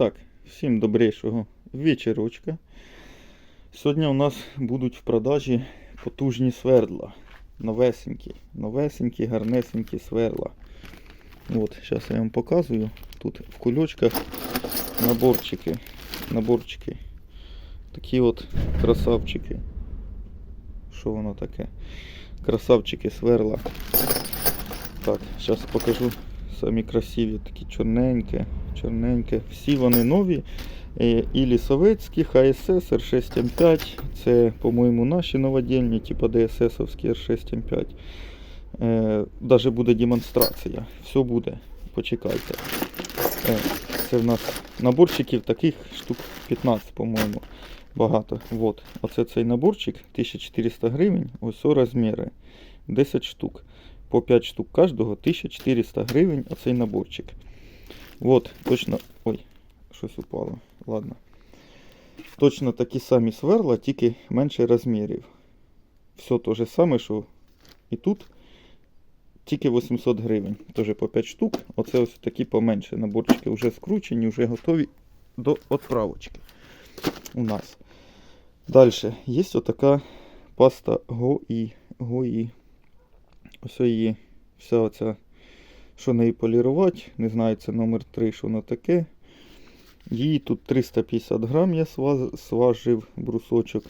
Так, всім добрішого вечірочка. Сьогодні у нас будуть в продажі потужні свердла. Новесенькі, новесенькі, гарнесенькі сверла. От, зараз я вам показую. Тут в кульочках наборчики. Наборчики. Такі от красавчики. Що воно таке? Красавчики сверла. Так, зараз покажу самі красиві, такі чорненькі, чорненькі. Всі вони нові. Е, І лісовецькі, ХСС, R6M5. Це, по-моєму, наші новодільні, типу ДССовські R6M5. Е, Даже буде демонстрація. Все буде. Почекайте. Е, Це в нас наборчиків таких штук 15, по-моєму. Багато. Вот. Оце цей наборчик 1400 гривень. Ось розміри. 10 штук. По 5 штук кожного 1400 гривень оцей наборчик. Вот, точно. Ой, щось упало. Ладно. Точно такі самі сверла, тільки менше розмірів. Все те же саме, що і тут. Тільки 800 гривень. Теж по 5 штук. Оце ось такі поменше наборчики вже скручені, вже готові до відправочки у нас. Далі. Є отака паста Гої. Гої. Ось її вся оця, що неї полірувати. Не знаю, це номер 3, що воно таке. Її тут 350 грам я сважив брусочок.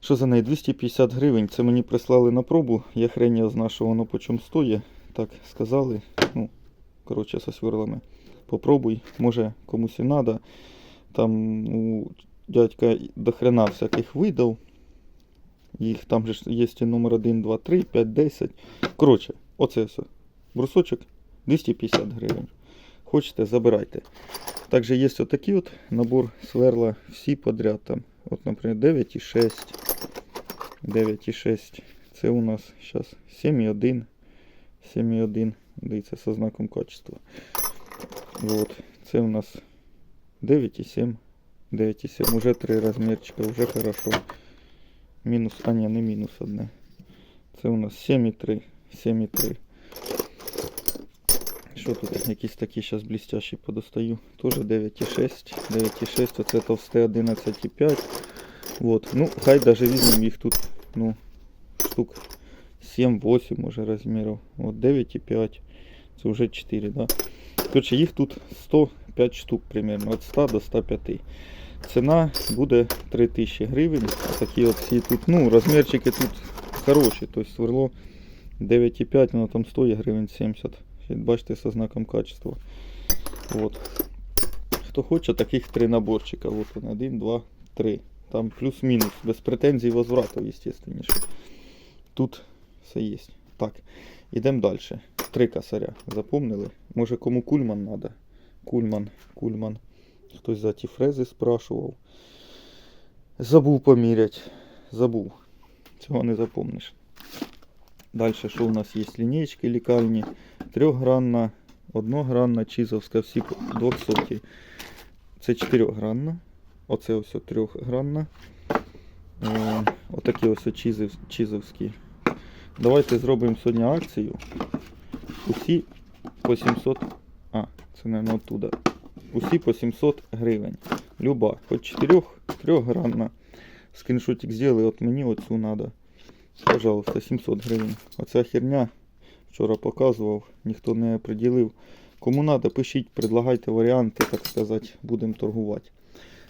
Що за неї? 250 гривень. Це мені прислали на пробу. Я хрень я знав, що воно по чому стоїть. Так сказали. Ну, коротше, со сверлами. Попробуй, може комусь і треба. Там у дядька до хрена всяких видав. Їх там же є номер 1, 2, 3, 5, 10. Коротше, оце все. Брусочок 250 гривень. Хочете, забирайте. Також є отакий от набор сверла всі подряд там. От, наприклад, 9,6. 9,6. Це у нас зараз 7,1. 7,1. Дивіться, со знаком качества. Вот. Це у нас 9,7. 9,7. Уже три розмірчика, вже хорошо. Мінус, а ні, не мінус одне. Це у нас 7,3. 7,3. Що тут якісь такі зараз блістящі подостаю. Тоже 9,6. 9,6. Оце товсте 11,5. Вот. Ну, хай даже візьмемо їх тут, ну, штук 7-8 може розмірів. От 9,5. Це вже 4, да. Короче, їх тут 105 штук примерно. Від 100 до 105. Ціна буде 3000 гривень. Такі от всі тут, ну, розмірчики тут хороші. Тобто сверло 9,5, воно там стоїть гривень 70. Бачите, со знаком качества. Вот. Хто хоче, таких три наборчика. Вот он, один, два, три. Там плюс-мінус. Без претензій возврату, естественніше. Тут все є. Так, ідемо далі. Три косаря. Запомнили? Може кому кульман треба? Кульман, кульман. Хтось за ті фрези спрашував. Забув поміряти. Забув. Цього не запомниш. Далі, що у нас є лінійки лікальні, трьохгранна, одногранна, чизовська, всі по 200. Це чотирьохгранна. Оце ось трьохгранна. Е, Отакі ось чизов, чизовські. Давайте зробимо сьогодні акцію. Усі по 700. А, це, мабуть, оттуда. Усі по 700 гривень. Люба, хоч 4 трьохгранна. Скріншотик зробили, от мені оцю надо. Пожалуйста, 700 гривень. Оця херня вчора показував, ніхто не приділив. Кому треба, пишіть, предлагайте варіанти, так сказати, будемо торгувати.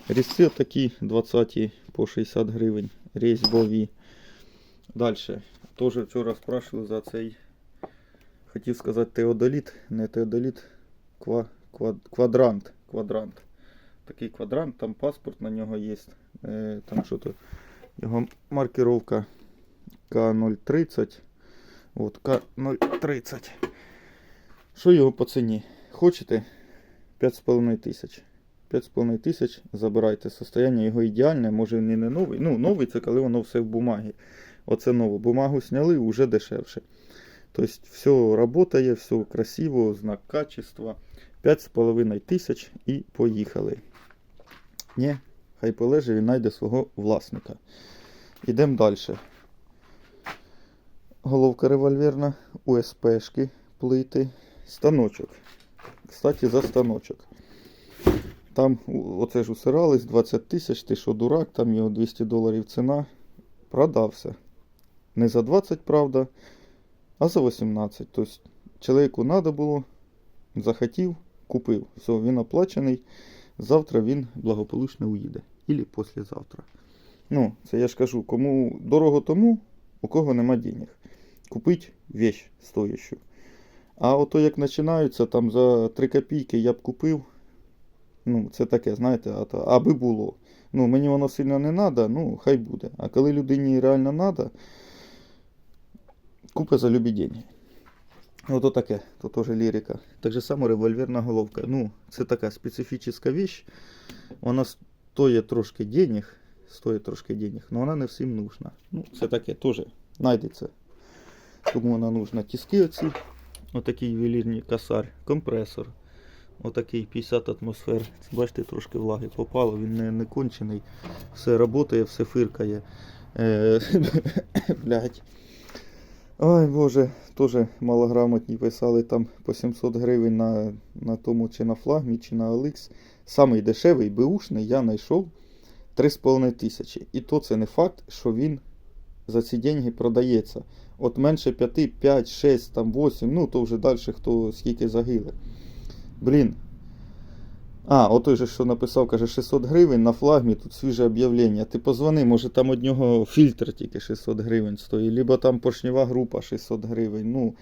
Різці такі 20 по 60 гривень. Різьбові. Далі. Теж вчора спрашивали за цей. Хотів сказати теодоліт, не теодоліт, ква, квад, квадрант. Квадрант. Такий квадрант, там паспорт на нього є. Е, там що то його маркировка К030. От, К030. Що його по ціні? Хочете? 5,5 тисяч. 5,5 тисяч забирайте. Состояння його ідеальне, може він і не новий. Ну, новий це коли воно все в бумагі. Оце нове. Бумагу сняли, вже дешевше. Тобто все працює, все красиво, знак качества. 5,5 тисяч і поїхали. Ні, хай полежить, він знайде свого власника. Ідемо далі. Головка револьверна, УСПшки, плити, станочок. Кстати, за станочок. Там оце ж усирались 20 тисяч, ти що дурак, там його 200 доларів ціна. Продався. Не за 20, правда, а за 18. Тобто чоловіку треба було, захотів, купив. Все, він оплачений. Завтра він благополучно уїде. Ілі післязавтра. Ну, це я ж кажу, кому дорого тому, у кого нема денег. Купить вещь стоящу. А ото як починаються, там за 3 копійки я б купив. Ну, це таке, знаєте, а то, аби було. Ну, мені воно сильно не треба, ну, хай буде. А коли людині реально треба, купи за любі деньги. Ото таке, то теж лірика. Так же само револьверна головка. Ну, це така специфічна вещь. Вона стоїть трошки денег, стоїть трошки денег, але вона не всім нужна. Ну, це таке теж знайдеться. Кому вона нужна. Тіски оці, отакий ювелірний косарь, компресор. Отакий 50 атмосфер. Бачите, трошки влаги попало, він не, не кончений. Все працює, все фиркає. Е. Ой Боже, теж малограмотні писали там по 700 гривень на, на тому чи на флагмі, чи на OLX. Самий дешевий беушний я знайшов 3,5 тисячі. І то це не факт, що він за ці деньги продається. От менше 5, 5, 6, там 8, ну то вже далі хто скільки загине. Блін. А, отой же, що написав, каже, 600 гривень на флагмі, тут свіже об'явлення. Ти позвони, може там од нього фільтр тільки 600 гривень стоїть, либо там поршнева група 600 гривень. Ну,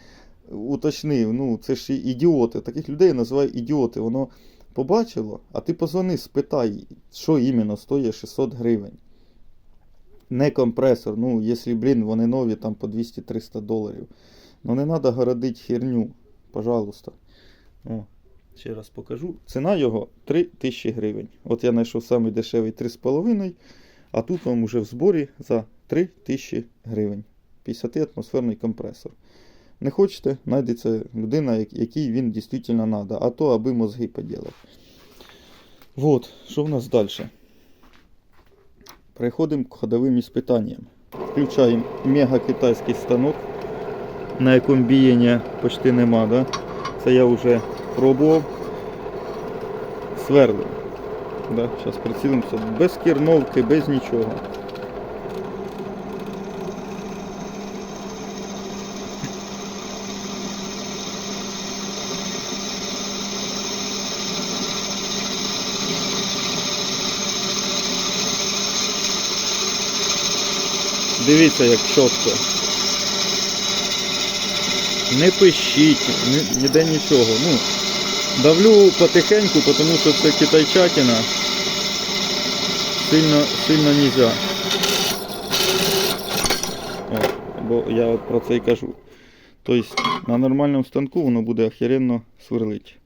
уточнив, ну це ж ідіоти. Таких людей я називаю ідіоти. Воно побачило, а ти позвони, спитай, що іменно стоїть 600 гривень. Не компресор, ну, якщо, блін, вони нові там по 200-300 доларів. Ну не треба городити херню, пожалуйста. О, ще раз покажу. Ціна його 3 тисячі гривень. От я знайшов самий дешевий 3,5, а тут вам уже в зборі за 3 тисячі гривень. 50 атмосферний компресор. Не хочете, знайдеться людина, якій він дійсно треба, а то аби мозги поділив. Вот, що в нас далі? Переходимо к ходовим іспитанням. Включаємо мега китайський станок, на якому біяння почти нема. Да? Це я вже пробував. Сверлим. Да? Зараз прицілимося без керновки, без нічого. Дивіться, як чітко. Не пишіть, ні- ніде нічого. Ну, давлю потихеньку, тому що це китайчатина. Сильно, сильно нельзя. О, бо я от про це і кажу. Тобто на нормальному станку воно буде охеренно сверлить.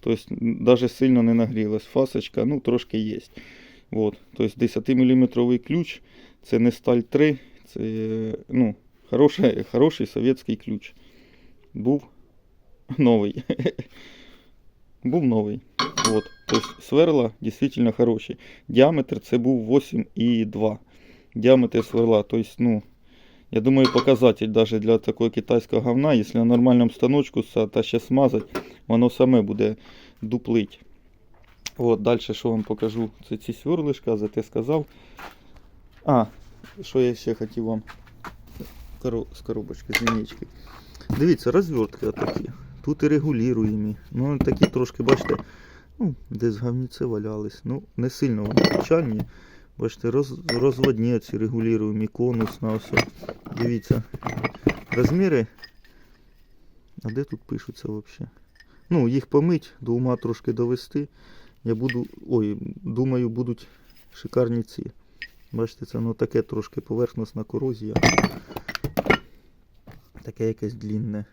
Тобто навіть сильно не нагрілась. Фасочка, ну трошки є. Тобто 10 мм ключ, це не сталь 3, це ну, хороший, хороший совєтський ключ. Був новий. Був новий. Вот. Тобто сверла дійсно хороші. Діаметр це був 8,2. Діаметр сверла. Тобто, ну, я думаю, показатель даже для такого китайського говна, якщо на нормальному станочку та ще смазати, воно саме буде дуплить. От, далі що вам покажу? Це ці сверлишка, за те сказав. А, що я ще хотів вам з коробочки, з лінійки. Дивіться, розвертки отакі. Тут і регулюємо. Ну, такі трошки, бачите, ну, десь гавніці валялись. Ну, не сильно вони печальні. Бачите, роз, розводні ці регулюємо, конус на все. Дивіться. Розміри. А де тут пишуться взагалі? Ну, їх помить, до ума трошки довести. Я буду. Ой, думаю, будуть шикарні ці. Бачите, це ну таке трошки поверхностна корозія. Таке якесь длінне.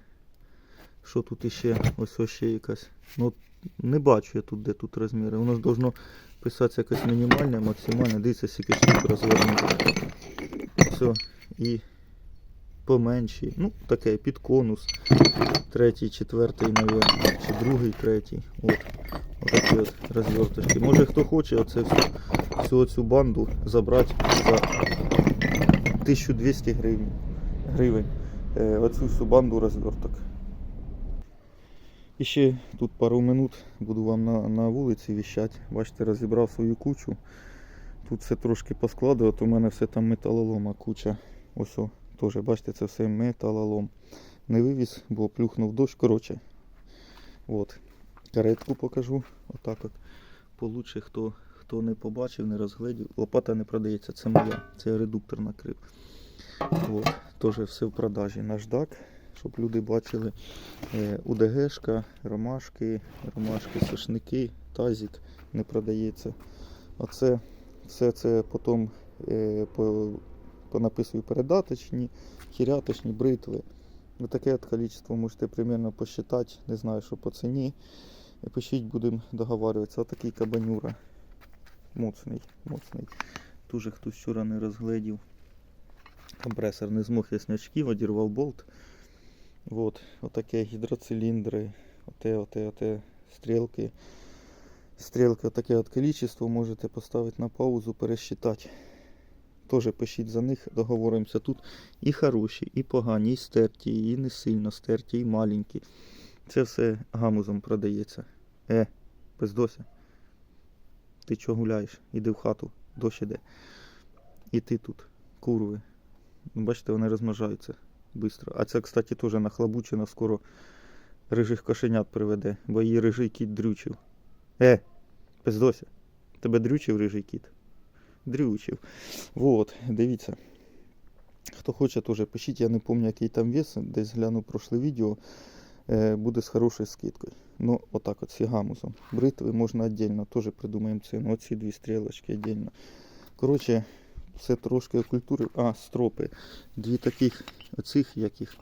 Що тут іще? Ось ось ще якась. Ну, не бачу я тут, де тут розміри. Воно ж должно писатися якось мінімальне, максимальне. Дивіться, скільки штук розвернуто. Все. І поменші. Ну, таке, під конус. Третій, четвертий, мабуть. Чи другий, третій. От. Отакі от розверточки. Може хто хоче оце всю, всю цю банду забрати за 1200 гривень. гривень. Е, оцю всю банду розверток. І ще тут пару минут буду вам на, на вулиці віщати. Бачите, розібрав свою кучу. Тут все трошки поскладувати, у мене все там металолома куча. Ось теж, бачите, це все металолом. Не вивіз, бо плюхнув дощ. Коротше. От. Каретку покажу. Отак от. Получше, хто, хто не побачив, не розглядів. Лопата не продається, це моя. Це редуктор накрив. От. Теж все в продажі. Наждак, щоб люди бачили. Е, УДГшка, ромашки, ромашки, сушники, тазик не продається. Оце все це потім е, по, понаписую передаточні, хіряточні, бритви. Ви таке от количество можете примерно посчитати, не знаю, що по ціні. І Пишіть, будемо договарюватися. Отакий кабанюра. Моцний, моцний. Дуже хтось вчора не розгледів. Компресор не змог я снячків, одірвав болт. Вот, отаке гідроциліндри, оте, оте, оте стрілки. Стрілки, отаке от количество можете поставити на паузу, пересчитати. Тоже пишіть за них, договоримося. Тут і хороші, і погані, і стерті, і не сильно стерті, і маленькі. Це все гамузом продається. Е, пиздося. Ти чого гуляєш? Іди в хату, дощ іде. І ти тут, курви. Ну, Бачите, вони розмножаються швидко. А це, кстати, теж нахлобучена, скоро рижих кошенят приведе, бо її рижий кіт дрючив. Е, пиздося. Тебе дрючив рижий кіт? Дрючив. Вот, дивіться. Хто хоче, теж пишіть, я не пам'ятаю, який там вес, десь гляну прошле відео. Е, буде з хорошою скидкою. Ну, отак от з. Бритви можна віддільно, теж придумаємо ціну. Оці дві стрілочки віддільно. Коротше, все трошки культури. А, стропи. Дві таких оцих, яких,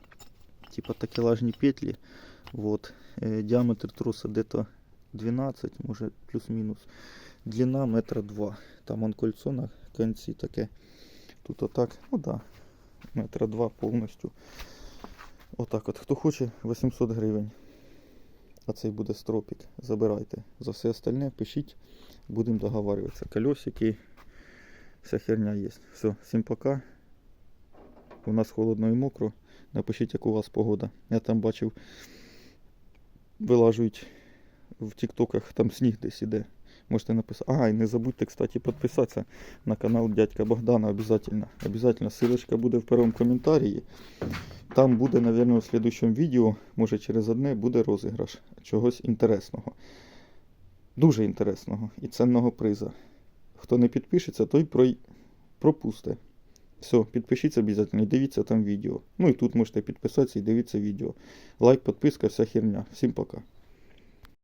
типа такелажні петлі. Вот. Е, діаметр троса где-то 12, може плюс-мінус. Длина метра два. Там он кольцо на кінці таке. Тут отак, ну да, метра два повністю. Отак от. Хто хоче, 800 гривень. А цей буде стропік. Забирайте. За все остальне пишіть, будемо договарюватися. Колесики, вся херня є. Все, всім пока. У нас холодно і мокро. Напишіть, як у вас погода. Я там бачив, вилажують в тіктоках, там сніг десь іде. Можете написати. А, і не забудьте, кстати, підписатися на канал дядька Богдана обязательно. Обязательно. Ссылочка буде в першому коментарі. Там буде, наверное, у следующем відео, може через одне, буде розіграш чогось інтересного. Дуже інтересного і ценного приза. Хто не підпишеться, той про... пропусте. Все, підпишіться обов'язково дивіться там відео. Ну і тут можете підписатися і дивіться відео. Лайк, підписка, вся херня. Всім пока.